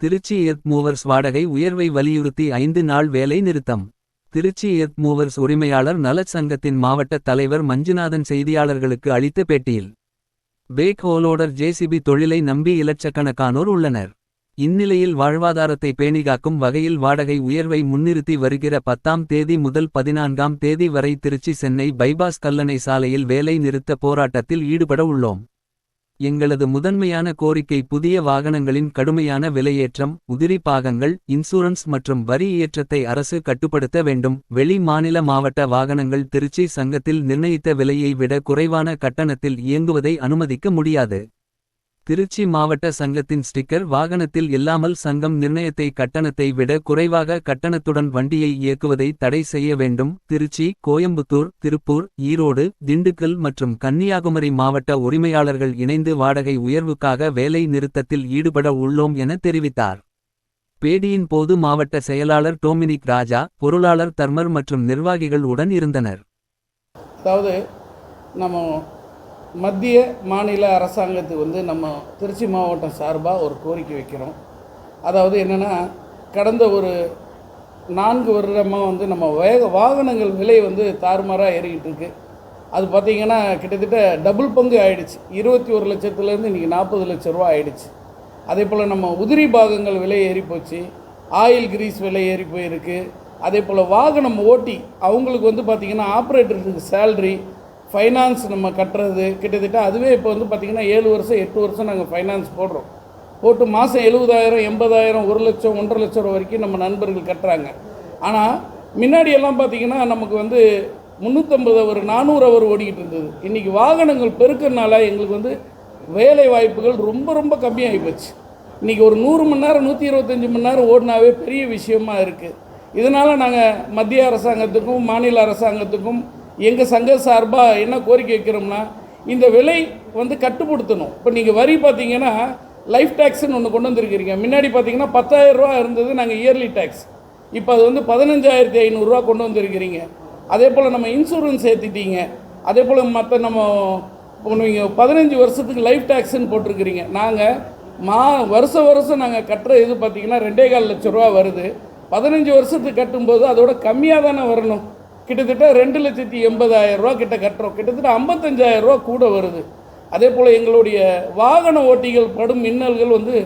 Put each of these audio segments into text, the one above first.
Trichy earth movers வாடகை உயர்வை வலியுறுத்தி ஐந்து நாள் வேலை நிறுத்தம். திருச்சி எர்த் மூவர்ஸ் உரிமையாளர் நலச் சங்கத்தின் மாவட்ட தலைவர் மஞ்சுநாதன் செய்தியாளர்களுக்கு அளித்த பேட்டியில் பேக் ஹோலோடர் ஜேசிபி தொழிலை நம்பி இலட்சக்கணக்கானோர் உள்ளனர். இந்நிலையில் வாழ்வாதாரத்தை பேணிகாக்கும் வகையில் வாடகை உயர்வை முன்னிறுத்தி வருகிற பத்தாம் தேதி முதல் பதினான்காம் தேதி வரை திருச்சி சென்னை பைபாஸ் கல்லணை சாலையில் வேலை நிறுத்த போராட்டத்தில் ஈடுபட உள்ளோம். எங்களது முதன்மையான கோரிக்கை புதிய வாகனங்களின் கடுமையான விலையேற்றம் உதிரி பாகங்கள் இன்சூரன்ஸ் மற்றும் வரி ஏற்றத்தை அரசு கட்டுப்படுத்த வேண்டும். வெளி மாநில மாவட்ட வாகனங்கள் திருச்சி சங்கத்தில் நிர்ணயித்த விலையை விட குறைவான கட்டணத்தில் இயங்குவதை அனுமதிக்க முடியாது. திருச்சி மாவட்ட சங்கத்தின் ஸ்டிக்கர் வாகனத்தில் இல்லாமல் சங்கம் நிர்ணயத்தை கட்டணத்தை விட குறைவாக கட்டணத்துடன் வண்டியை இயக்குவதை தடை செய்ய வேண்டும். திருச்சி கோயம்புத்தூர் திருப்பூர் ஈரோடு திண்டுக்கல் மற்றும் கன்னியாகுமரி மாவட்ட உரிமையாளர்கள் இணைந்து வாடகை உயர்வுக்காக வேலை நிறுத்தத்தில் ஈடுபட உள்ளோம் என தெரிவித்தார். பேடியின் போது மாவட்ட செயலாளர் டோமினிக் ராஜா பொருளாளர் தர்மர் மற்றும் நிர்வாகிகள் உடன் இருந்தனர். அதாவது நம்ம மத்திய மாநில அரசாங்கத்துக்கு வந்து நம்ம திருச்சி மாவட்டம் சார்பாக ஒரு கோரிக்கை வைக்கிறோம். அதாவது என்னென்னா கடந்த ஒரு நான்கு வருடமாக வந்து நம்ம வேக வாகனங்கள் விலை வந்து தாறுமாறாக ஏறிக்கிட்டு இருக்குது அது பார்த்திங்கன்னா கிட்டத்தட்ட டபுள் பங்கு ஆயிடுச்சு. இருபத்தி ஒரு லட்சத்துலேருந்து இன்றைக்கி நாற்பது லட்ச ரூபா ஆயிடுச்சு. அதே போல் நம்ம உதிரி பாகங்கள் விலை ஏறி போச்சு. ஆயில் கிரீஸ் விலை ஏறி போயிருக்கு. அதே போல் வாகனம் ஓட்டி அவங்களுக்கு வந்து பார்த்திங்கன்னா ஆப்ரேட்டருக்கு சேல்ரி ஃபைனான்ஸ் நம்ம கட்டுறது கிட்டத்தட்ட அதுவே இப்போ வந்து பார்த்திங்கன்னா ஏழு வருஷம் எட்டு வருஷம் நாங்கள் ஃபைனான்ஸ் போடுறோம். போட்டு மாதம் எழுபதாயிரம் எண்பதாயிரம் ஒரு லட்சம் ஒன்றரை லட்சம் ரூபா வரைக்கும் நம்ம நண்பர்கள் கட்டுறாங்க. ஆனால் முன்னாடியெல்லாம் பார்த்திங்கன்னா நமக்கு வந்து முந்நூற்றம்பது அவர் நானூறு அவர் ஓடிக்கிட்டு இருந்தது. இன்றைக்கி வாகனங்கள் பெருக்கறனால எங்களுக்கு வந்து வேலை வாய்ப்புகள் ரொம்ப ரொம்ப கம்மியாகி போச்சு. இன்றைக்கி ஒரு நூறு மணி நேரம் நூற்றி இருபத்தஞ்சி மணி நேரம் ஓடினாவே பெரிய விஷயமா இருக்குது இதனால் நாங்கள் மத்திய அரசாங்கத்துக்கும் மாநில அரசாங்கத்துக்கும் எங்கள் சங்க சார்பாக என்ன கோரிக்கை வைக்கிறோம்னா இந்த விலை வந்து கட்டுப்படுத்தணும். இப்போ நீங்கள் வரி பார்த்தீங்கன்னா லைஃப் டேக்ஸ்ன்னு ஒன்று கொண்டு வந்திருக்கிறீங்க. முன்னாடி பார்த்தீங்கன்னா பத்தாயிரம் ரூபா இருந்தது நாங்கள் இயர்லி டேக்ஸ் இப்போ அது வந்து பதினஞ்சாயிரத்தி ஐநூறுரூவா கொண்டு வந்திருக்கிறீங்க. அதே போல் நம்ம இன்சூரன்ஸ் ஏற்றிட்டீங்க அதே போல் மற்ற நம்ம இப்போ நீங்கள் பதினஞ்சு வருஷத்துக்கு லைஃப் டேக்ஸ்ன்னு போட்டிருக்கிறீங்க. நாங்கள் மா வருஷம் வருஷம் நாங்கள் கட்டுற இது பார்த்தீங்கன்னா ரெண்டே கால் லட்ச ரூபா வருது. பதினஞ்சு வருஷத்துக்கு கட்டும்போது அதோட கம்மியாக தானே வரணும்? கிட்டத்தட்ட ரெண்டு லட்சத்தி எண்பதாயிரம் ரூபா கிட்ட கட்டுறோம். கிட்டத்தட்ட ஐம்பத்தஞ்சாயிரம் ரூபா கூட வருது. அதே போல் எங்களுடைய வாகன ஓட்டிகள் படும் மின்னல்கள் வந்து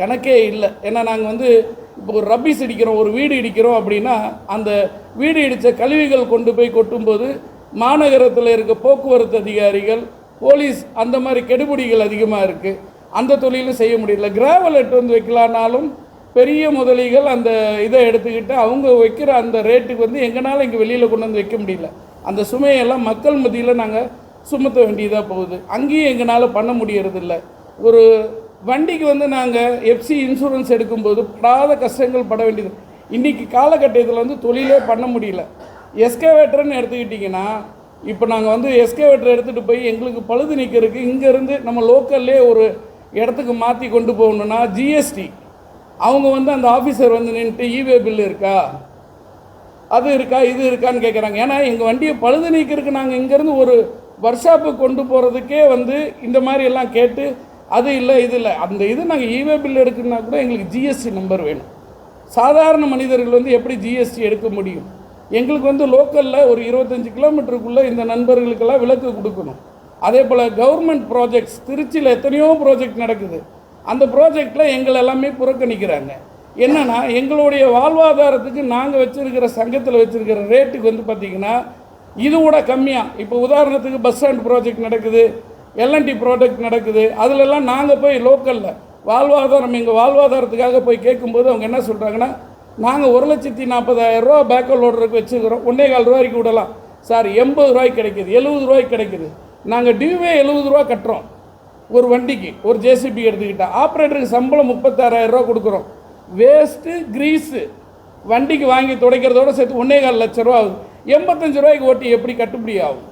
கணக்கே இல்லை. ஏன்னா நாங்கள் வந்து இப்போ ஒரு ரப்பீஸ் இடிக்கிறோம் ஒரு வீடு இடிக்கிறோம் அப்படின்னா அந்த வீடு இடித்த கழிவுகள் கொண்டு போய் கொட்டும்போது மாநகரத்தில் இருக்க போக்குவரத்து அதிகாரிகள் போலீஸ் அந்த மாதிரி கெடுபிடிகள் அதிகமாக இருக்குது அந்த தொழிலும் செய்ய முடியல. கிராவல் எட்டு வந்து வைக்கலான்னாலும் பெரிய முதலிகள் அந்த இதை எடுத்துக்கிட்டு அவங்க வைக்கிற அந்த ரேட்டுக்கு வந்து எங்கனாலும் இங்கே வெளியில் கொண்டு வந்து வைக்க முடியல. அந்த சுமையெல்லாம் மக்கள் மத்தியில் நாங்கள் சுமத்த வேண்டியதாக போகுது. அங்கேயும் எங்களால் பண்ண முடியறதில்ல. ஒரு வண்டிக்கு வந்து நாங்கள் எஃப்சி இன்சூரன்ஸ் எடுக்கும்போது படாத கஷ்டங்கள் பட வேண்டியது. இன்றைக்கி காலகட்டத்தில் வந்து தொழிலே பண்ண முடியல. எஸ்கவேட்டர்னு எடுத்துக்கிட்டிங்கன்னா இப்போ நாங்கள் வந்து எஸ்கவேட்டர் எடுத்துகிட்டு போய் எங்களுக்கு பழுது நிற்கிறதுக்கு இங்கேருந்து நம்ம லோக்கல்லே ஒரு இடத்துக்கு மாற்றி கொண்டு போகணுன்னா ஜிஎஸ்டி அவங்க வந்து அந்த ஆஃபீஸர் வந்து நின்றுட்டு இவே பில் இருக்கா? அது இருக்கா? இது இருக்கான்னு கேட்குறாங்க ஏன்னா எங்கள் வண்டியை பழுது நீக்கிறதுக்கு நாங்கள் இங்கேருந்து ஒரு ஒர்க் கொண்டு போகிறதுக்கே வந்து இந்த மாதிரி எல்லாம் கேட்டு அது இல்லை இது இல்லை. அந்த இது நாங்கள் இவே பில் எடுக்கணுன்னா கூட எங்களுக்கு ஜிஎஸ்டி நம்பர் வேணும். சாதாரண மனிதர்கள் வந்து எப்படி ஜிஎஸ்டி எடுக்க முடியும்? எங்களுக்கு வந்து லோக்கலில் ஒரு இருபத்தஞ்சி கிலோமீட்டருக்குள்ளே இந்த நண்பர்களுக்கெல்லாம் விலக்கு கொடுக்கணும். அதே போல் கவர்மெண்ட் ப்ராஜெக்ட்ஸ் திருச்சியில் எத்தனையோ ப்ராஜெக்ட் நடக்குது. அந்த ப்ராஜெக்டில் எங்களை எல்லாமே புறக்கணிக்கிறாங்க. என்னென்னா எங்களுடைய வாழ்வாதாரத்துக்கு நாங்கள் வச்சுருக்கிற சங்கத்தில் வச்சுருக்கிற ரேட்டுக்கு வந்து பார்த்திங்கன்னா இது கூட கம்மியாக இப்போ உதாரணத்துக்கு பஸ் ஸ்டாண்ட் ப்ராஜெக்ட் நடக்குது எல்என்டி ப்ராஜெக்ட் நடக்குது அதிலெல்லாம் நாங்கள் போய் லோக்கலில் வாழ்வாதாரம் எங்கள் வாழ்வாதாரத்துக்காக போய் கேட்கும்போது அவங்க என்ன சொல்கிறாங்கன்னா நாங்கள் ஒரு லட்சத்தி நாற்பதாயிரம் ரூபா பேக்கல் லோடருக்கு வச்சுருக்கிறோம். ஒன்றே கால் ரூபாய்க்கு விடலாம். சார் எண்பது ரூபாய்க்கு கிடைக்கிது எழுபது ரூபாய்க்கு கிடைக்கிது. நாங்கள் டியூவே எழுபது ரூபா கட்டுறோம். ஒரு வண்டிக்கு ஒரு ஜேசிபி எடுத்துக்கிட்டால் ஆப்ரேட்டருக்கு சம்பளம் முப்பத்தாறாயிரம் ரூபா கொடுக்குறோம். வேஸ்ட்டு க்ரீஸு வண்டிக்கு வாங்கி துடைக்கிறதோட சேர்த்து ஒன்றே கால் லட்ச ரூபா ஆகுது. எண்பத்தஞ்சு ரூபாய்க்கு ஓட்டி எப்படி கட்டுப்படி ஆகும்?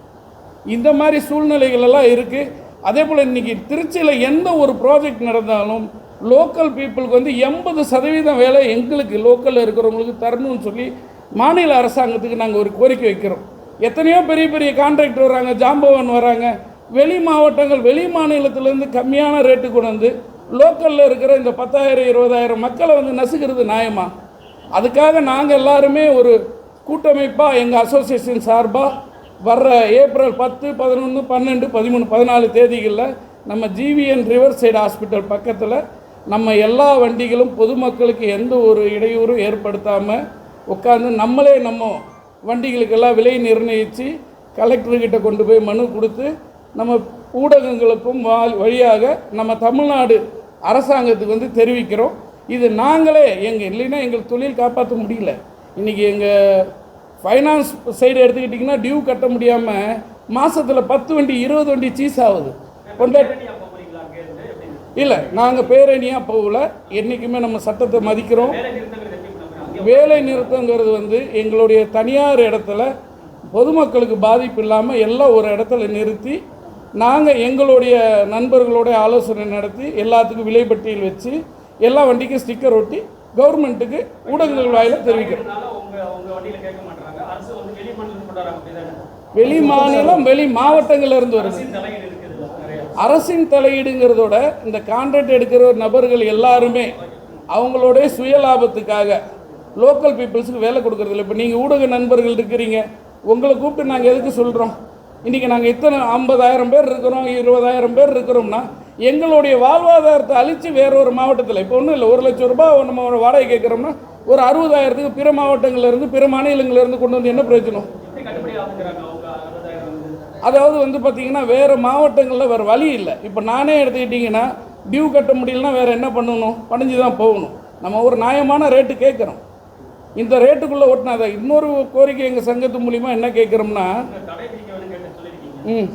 இந்த மாதிரி சூழ்நிலைகள் எல்லாம் இருக்குது அதே போல் இன்றைக்கி திருச்சியில் எந்த ஒரு ப்ராஜெக்ட் நடந்தாலும் லோக்கல் பீப்புளுக்கு வந்து எண்பது சதவீதம் வேலை எங்களுக்கு லோக்கலில் இருக்கிறவங்களுக்கு தரணும்னு சொல்லி மாநில அரசாங்கத்துக்கு நாங்கள் ஒரு கோரிக்கை வைக்கிறோம். எத்தனையோ பெரிய பெரிய கான்ட்ராக்டர் வராங்க ஜாம்பவன் வராங்க. வெளி மாவட்டங்கள் வெளி மாநிலத்திலேருந்து கம்மியான ரேட்டு கொண்டு வந்து லோக்கலில் இருக்கிற இந்த பத்தாயிரம் இருபதாயிரம் மக்களை வந்து நசுக்கிறது நியாயமா? அதுக்காக நாங்கள் எல்லாருமே ஒரு கூட்டமைப்பாக எங்கள் அசோசியேஷன் சார்பாக வர்ற ஏப்ரல் பத்து பதினொன்று பன்னெண்டு பதிமூணு பதினாலு தேதிகளில் நம்ம ஜிவிஎன் ரிவர் சைடு ஹாஸ்பிட்டல் பக்கத்தில் நம்ம எல்லா வண்டிகளும் பொதுமக்களுக்கு எந்த ஒரு இடையூறும் ஏற்படுத்தாமல் உட்காந்து நம்மளே நம்ம வண்டிகளுக்கெல்லாம் விலை நிர்ணயித்து கலெக்டர்கிட்ட கொண்டு போய் மனு கொடுத்து நம்ம ஊடகங்களுக்கும் வழியாக நம்ம தமிழ்நாடு அரசாங்கத்துக்கு வந்து தெரிவிக்கிறோம். இது நாங்களே எங்கள் இல்லைன்னா எங்கள் தொழில் காப்பாற்ற முடியல. இன்றைக்கி எங்கள் ஃபைனான்ஸ் சைடு எடுத்துக்கிட்டிங்கன்னா டியூ கட்ட முடியாமல் மாதத்தில் பத்து வண்டி இருபது வண்டி சீஸ் ஆகுது. கொண்டாடி இல்லை நாங்கள் பேரணியாக போகல. என்றைக்குமே நம்ம சட்டத்தை மதிக்கிறோம். வேலை நிறுத்தங்கிறது வந்து எங்களுடைய தனியார் இடத்துல பொதுமக்களுக்கு பாதிப்பு இல்லாமல் எல்லாம் ஒரு இடத்துல நிறுத்தி நாங்கள் எங்களுடைய நண்பர்களோட ஆலோசனை நடத்தி எல்லாத்துக்கும் விலைப்பட்டியல் வச்சு எல்லா வண்டிக்கும் ஸ்டிக்கர் ஒட்டி கவர்மெண்ட்டுக்கு ஊடகங்கள் வாயில தெரிவிக்கிறோம். வெளி மாநிலம் வெளி மாவட்டங்கள்ல இருந்து வருது. அரசின் தலையீடுங்கிறதோட இந்த கான்ட்ராக்ட் எடுக்கிற நபர்கள் எல்லாருமே அவங்களோட சுய லாபத்துக்காக லோக்கல் பீப்புள்ஸுக்கு வேலை கொடுக்கறதில்ல. இப்போ நீங்கள் ஊடக நண்பர்கள் இருக்கிறீங்க. உங்களை கூப்பிட்டு நாங்கள் எதுக்கு சொல்கிறோம் இன்றைக்கி நாங்கள் இத்தனை ஐம்பதாயிரம் பேர் இருக்கிறோம் இருபதாயிரம் பேர் இருக்கிறோம்னா எங்களுடைய வாழ்வாதாரத்தை அழித்து வேற ஒரு மாவட்டத்தில் இப்போ ஒன்றும் இல்லை ஒரு லட்சம் ரூபாய் நம்ம ஒரு வாடகை கேட்குறோம்னா ஒரு அறுபதாயிரத்துக்கு பிற மாவட்டங்கள்லேருந்து பிற மாநிலங்கள்லேருந்து கொண்டு வந்து என்ன பிரயோஜனம்? அதாவது வந்து பார்த்தீங்கன்னா வேறு மாவட்டங்களில் வேறு வழி இல்லை. இப்போ நானே எடுத்துக்கிட்டிங்கன்னா டியூ கட்ட முடியலன்னா வேறு என்ன பண்ணணும்? பணிஞ்சு தான் போகணும். நம்ம ஒரு நியாயமான ரேட்டு கேட்குறோம் இந்த ரேட்டுக்குள்ளே ஓட்டினாத இன்னொரு கோரிக்கை எங்கள் சங்கத்து மூலிமா என்ன கேட்குறோம்னா இந்த தடை விதிக்க வந்து கேட்டு சொல்லியிருக்கீங்க ம்.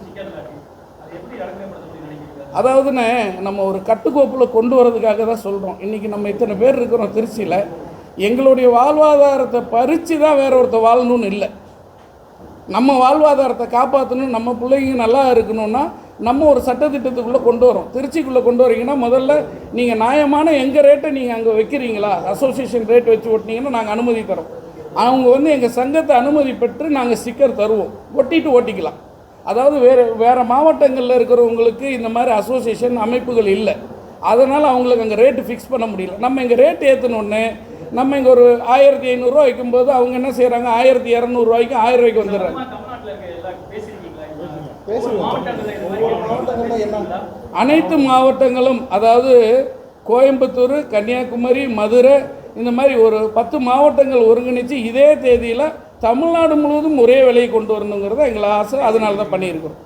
அதாவதுண்ணே நம்ம ஒரு கட்டுக்கோப்பில் கொண்டு வரதுக்காக தான் சொல்கிறோம் இன்றைக்கி நம்ம இத்தனை பேர் இருக்கிறோம் திருச்சியில். எங்களுடைய வாழ்வாதாரத்தை பறித்து தான் வேற ஒருத்தர் வாழணும்னு இல்லை. நம்ம வாழ்வாதாரத்தை காப்பாற்றணும் நம்ம பிள்ளைங்க நல்லா இருக்கணும்னா நம்ம ஒரு சட்டத்திட்டத்துக்குள்ளே கொண்டு வரோம். திருச்சிக்குள்ளே கொண்டு வரீங்கன்னா முதல்ல நீங்கள் நியாயமான எங்கள் ரேட்டை நீங்கள் அங்கே வைக்கிறீங்களா? அசோசியேஷன் ரேட் வச்சு ஓட்டினீங்கன்னா நாங்கள் அனுமதி தரோம். அவங்க வந்து எங்கள் சங்கத்தை அனுமதி பெற்று நாங்கள் ஸ்டிக்கர் தருவோம். ஒட்டிட்டு ஓட்டிக்கலாம். அதாவது வேறு வேறு மாவட்டங்களில் இருக்கிறவங்களுக்கு இந்த மாதிரி அசோசியேஷன் அமைப்புகள் இல்லை. அதனால் அவங்களுக்கு அங்கே ரேட்டு ஃபிக்ஸ் பண்ண முடியல. நம்ம இங்கே ரேட் ஏற்றணுன்னு நம்ம இங்கே ஒரு ஆயிரத்தி ஐநூறுரூவா வைக்கும்போது அவங்க என்ன செய்கிறாங்க ஆயிரத்தி இரநூறுவாய்க்கு ஆயிரம் ரூபாய்க்கு வந்துடுறாங்க? அனைத்து மாவட்டங்களும் அதாவது கோயம்புத்தூர் கன்னியாகுமரி மதுரை இந்த மாதிரி ஒரு பத்து மாவட்டங்கள் ஒருங்கிணைச்சு இதே தேதியில் தமிழ்நாடு முழுவதும் ஒரே விலையை கொண்டு வரணுங்கிறத எங்களை ஆசை அதனால தான் பண்ணியிருக்கிறோம்.